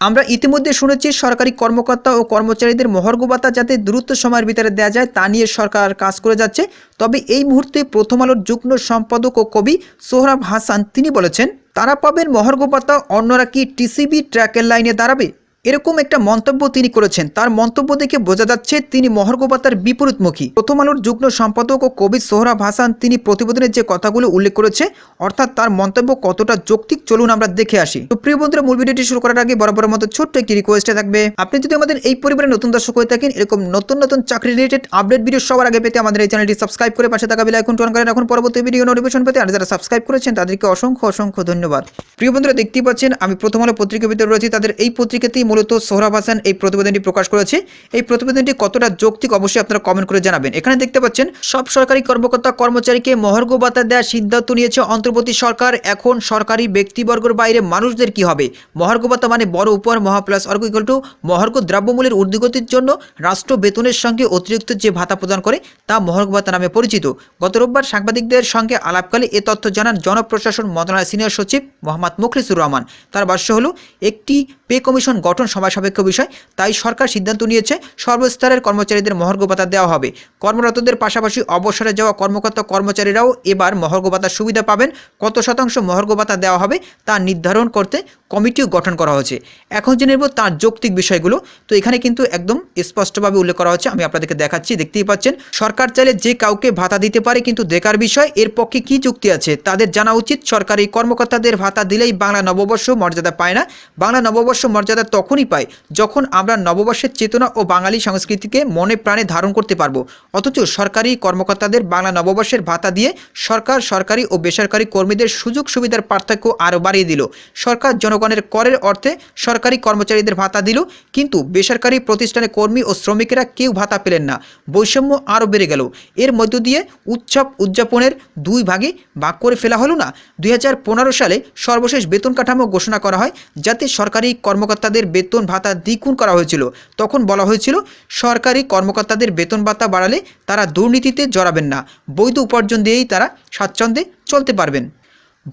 আমরা ইতিমধ্যে শুনেছি, সরকারি কর্মকর্তা ও কর্মচারীদের মহর্ঘ ভাতা যাতে দ্রুত সময়ের ভিতরে দেওয়া যায় তা নিয়ে সরকার কাজ করে যাচ্ছে। তবে এই মুহূর্তে প্রথম আলোর যুগ্ম সম্পাদক ও কবি সোহরাব হাসান তিনি বলেছেন, তারা পাবেন মহর্ঘ ভাতা অন্যরা কি টিসিবি ট্র্যাকের লাইনে দাঁড়াবে? এরকম একটা মন্তব্য তিনি করেছেন। তার মন্তব্য দেখে বোঝা যাচ্ছে তিনি মহর্ঘ ভাতার বিপরীতমুখী। প্রথম আলোর যুগ্ম সম্পাদক ও কবি সোহরাব হাসান তিনি প্রতিবেদনের যে কথাগুলো উল্লেখ করেছে, অর্থাৎ তার মন্তব্য কতটা যৌক্তিক, চলুন আমরা দেখে আসি। তো প্রিয় বন্ধুরা, মূল ভিডিওটি শুরু করার আগে বরাবর মতো ছোট্ট একটি রিকোয়েস্টে থাকবে, আপনি যদি আমাদের এই পরিবারে নতুন দর্শক হয়ে থাকেন, এরকম নতুন নতুন চাকরি রিলেটেড আপডেট ভিডিও সবার আগে পেতে আমাদের এই চ্যানেলটি সাবস্ক্রাইব করে পাশে থাকা বেল আইকন অন করেন এখন পরবর্তী ভিডিও নোটিফিকেশন পেতে আর যারা সাবস্ক্রাইব করেছেন, তাদেরকে অসংখ্য অসংখ্য ধন্যবাদ। প্রিয় বন্ধুরা, দেখতেই পাচ্ছেন, আমি প্রথম আলো পত্রিকার ভিতরে রয়েছি, তাদের এই পত্রিকাতেই মূলত সোহরাব হাসান এই প্রতিবেদনটি প্রকাশ করেছে। এই প্রতিবেদনটি কতটা যৌক্তিক অবশ্যই আপনারা কমেন্ট করে জানাবেন। এখানে দেখতে পাচ্ছেন, সব সরকারি কর্মকর্তা কর্মচারীকে মহর্ঘ ভাতা দেওয়ার সিদ্ধান্ত নিয়েছে অন্তর্বর্তী সরকার। এখন সরকারি ব্যক্তিবর্গের বাইরে মানুষদের কি হবে? মহার্ঘ ভাতা মানে বড় উপহার মহা প্লাস অর্ঘ ইকুয়াল টু মহার্ঘ দ্রব্যমূল্যের ঊর্ধ্বগতির জন্য রাষ্ট্র বেতনের সঙ্গে অতিরিক্ত যে ভাতা প্রদান করে, তা মহার্ঘ ভাতা নামে পরিচিত। গত রোববার সাংবাদিকদের সঙ্গে আলাপকালে এ তথ্য জানান জনপ্রশাসন মন্ত্রণালয়ের সিনিয়র সচিব মোহাম্মদ মুখলিসুর রহমান। তার ভাষ্য হলো, একটি পে কমিশন গঠন সময় সাপেক্ষ বিষয়, তাই সরকার সিদ্ধান্ত নিয়েছে সর্বস্তরের কর্মচারীদের মহর্ঘ ভাতা দেওয়া হবে। কর্মরতদের পাশাপাশি অবসরে যাওয়া কর্মকর্তা কর্মচারীরাও এবার মহর্ঘ ভাতার সুবিধা পাবেন। কত শতাংশ মহর্ঘ ভাতা দেওয়া হবে তা নির্ধারণ করতে কমিটিও গঠন করা হয়েছে। এখন জেনে নেব তার যৌক্তিক বিষয়গুলো। তো এখানে কিন্তু একদম স্পষ্টভাবে উল্লেখ করা হচ্ছে আমি আপনাদেরকে দেখাচ্ছি, দেখতেই পাচ্ছেন, সরকার চাইলে যে কাউকে ভাতা দিতে পারে কিন্তু দেখার বিষয়, এর পক্ষে কি যুক্তি আছে তাদের জানা উচিত। সরকারি কর্মকর্তাদের ভাতা দিলেই বাংলা নববর্ষ মর্যাদা পায় না। বাংলা নববর্ষ মর্যাদা তখনই পাই যখন আমরা নববর্ষের চেতনা ও বাঙালি সংস্কৃতিকে মনে প্রাণে ধারণ করতে পারব। অথচ সরকারি কর্মকর্তাদের বাংলা নববর্ষের ভাতা দিয়ে সরকার, সরকারি ও বেসরকারি কর্মীদের সুযোগ সুবিধার পার্থক্য আরও বাড়িয়ে দিল। সরকার জনগণের করের অর্থে সরকারি কর্মচারীদের ভাতা দিল, কিন্তু বেসরকারি প্রতিষ্ঠানে কর্মী ও শ্রমিকেরা কেউ ভাতা পেলেন না। বৈষম্য আরও বেড়ে গেল। এর মধ্য দিয়ে উৎসব উদযাপনের দুই ভাগে ভাগ করে ফেলা হলো না? দুই হাজার পনেরো সালে সর্বশেষ বেতন কাঠামো ঘোষণা করা হয়, যাতে সরকারি কর্মকর্তাদের বেতন ভাতা দ্বিগুণ করা হয়েছিল। তখন বলা হয়েছিল, সরকারি কর্মকর্তাদের বেতন ভাতা বাড়ালে তারা দুর্নীতিতে জড়াবেন না। বৈধ উপার্জন দিয়েই তারা স্বাচ্ছন্দ্যে চলতে পারবেন।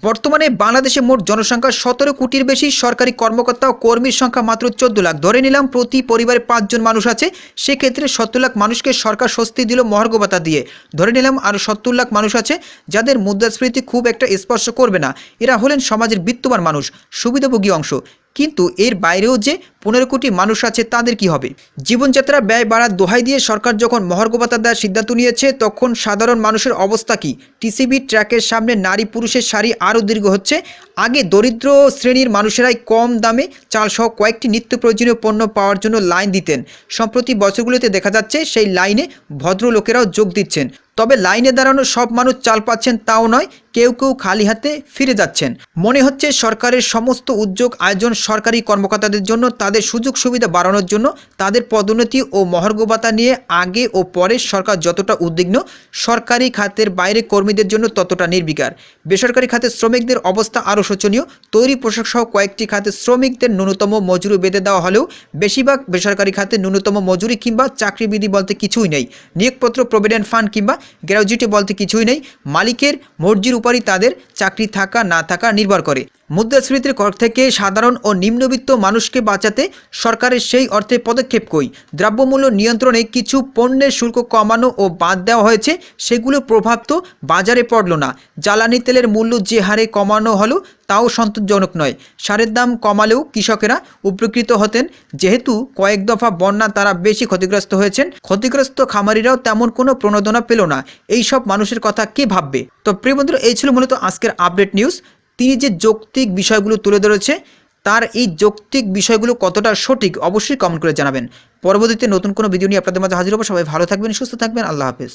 বর্তমানে বাংলাদেশে মোট জনসংখ্যা সতেরো কোটির বেশি, সরকারি কর্মকর্তা ও কর্মীর সংখ্যা মাত্র চোদ্দ লাখ। ধরে নিলাম, প্রতি পরিবারে পাঁচজন মানুষ আছে। সেক্ষেত্রে সত্তর লাখ মানুষকে সরকার স্বস্তি দিল মহার্ঘ ভাতা দিয়ে। ধরে নিলাম, আরও সত্তর লাখ মানুষ আছে যাদের মুদ্রাস্ফীতি খুব একটা স্পর্শ করবে না। এরা হলেন সমাজের বিত্তবান মানুষ। সুবিধাভোগী অংশ। কিন্তু এর বাইরেও যে পনেরো কোটি মানুষ আছে, তাদের কি হবে? জীবনযাত্রা ব্যয় বাড়ার দোহাই দিয়ে সরকার যখন মহার্গপাতা দেওয়ার সিদ্ধান্ত নিয়েছে, তখন সাধারণ মানুষের অবস্থা কি? টিসিবি ট্র্যাকের সামনে নারী পুরুষের সারি আরও দীর্ঘ হচ্ছে। আগে দরিদ্র শ্রেণির মানুষেরাই কম দামে চালসহ কয়েকটি নিত্য প্রয়োজনীয় পণ্য পাওয়ার জন্য লাইন দিতেন। সম্প্রতি বছরগুলোতে দেখা যাচ্ছে, সেই লাইনে ভদ্রলোকেরাও যোগ দিচ্ছেন। তবে লাইনে দাঁড়ানো সব মানুষ চাল পাচ্ছেন তাও নয়, কেউ কেউ খালি হাতে ফিরে যাচ্ছেন। মনে হচ্ছে সরকারের সমস্ত উদ্যোগ, আয়োজন সরকারি কর্মকর্তাদের জন্য, তাদের সুযোগ সুবিধা বাড়ানোর জন্য, তাদের পদোন্নতি ও মহার্ঘ ভাতা নিয়ে আগে ও পরে সরকার যতটা উদ্বিগ্ন, সরকারি খাতের বাইরে কর্মীদের জন্য ততটা নির্বিকার। বেসরকারি খাতে শ্রমিকদের অবস্থা আরও শোচনীয়। তৈরি পোশাক সহ কয়েকটি খাতে শ্রমিকদের ন্যূনতম মজুরি বেঁধে দেওয়া হলেও বেশিরভাগ বেসরকারি খাতে ন্যূনতম মজুরি কিংবা চাকরিবিধি বলতে কিছুই নেই। নিয়োগপত্র, প্রভিডেন্ট ফান্ড কিংবা গ্র্যাজুইটি বলতে কিছুই নেই। মালিকের মর্জির উপরই তাদের চাকরি থাকা না থাকা নির্ভর করে। মুদ্রাস্ফীতির কর থেকে সাধারণ ও নিম্নবিত্ত মানুষকে বাঁচাতে সরকারের সেই অর্থে পদক্ষেপ কই? দ্রব্যমূল্য নিয়ন্ত্রণে কিছু পণ্যের শুল্ক কমানো ও বাদ দেওয়া হয়েছে, সেগুলোর প্রভাব তো বাজারে পড়ল না। জ্বালানি তেলের মূল্য যে হারে কমানো হলো, তাও সন্তোষজনক নয়। সারের দাম কমালেও কৃষকেরা উপকৃত হতেন, যেহেতু কয়েক দফা বন্যা তারা বেশি ক্ষতিগ্রস্ত হয়েছেন। ক্ষতিগ্রস্ত খামারিরাও তেমন কোনো প্রণোদনা পেল না। এই সব মানুষের কথা কে ভাববে? তো প্রিয় বন্ধুরা, এই ছিল মূলত আজকের আপডেট নিউজ। তিনি যে যৌক্তিক বিষয়গুলো তুলে ধরেছে, তার এই যৌক্তিক বিষয়গুলো কতটা সঠিক অবশ্যই কমেন্ট করে জানাবেন। পরবর্তীতে নতুন কোনো ভিডিও নিয়ে আপনাদের মাঝে হাজির হব। সবাই ভালো থাকবেন, সুস্থ থাকবেন। আল্লাহ হাফেজ।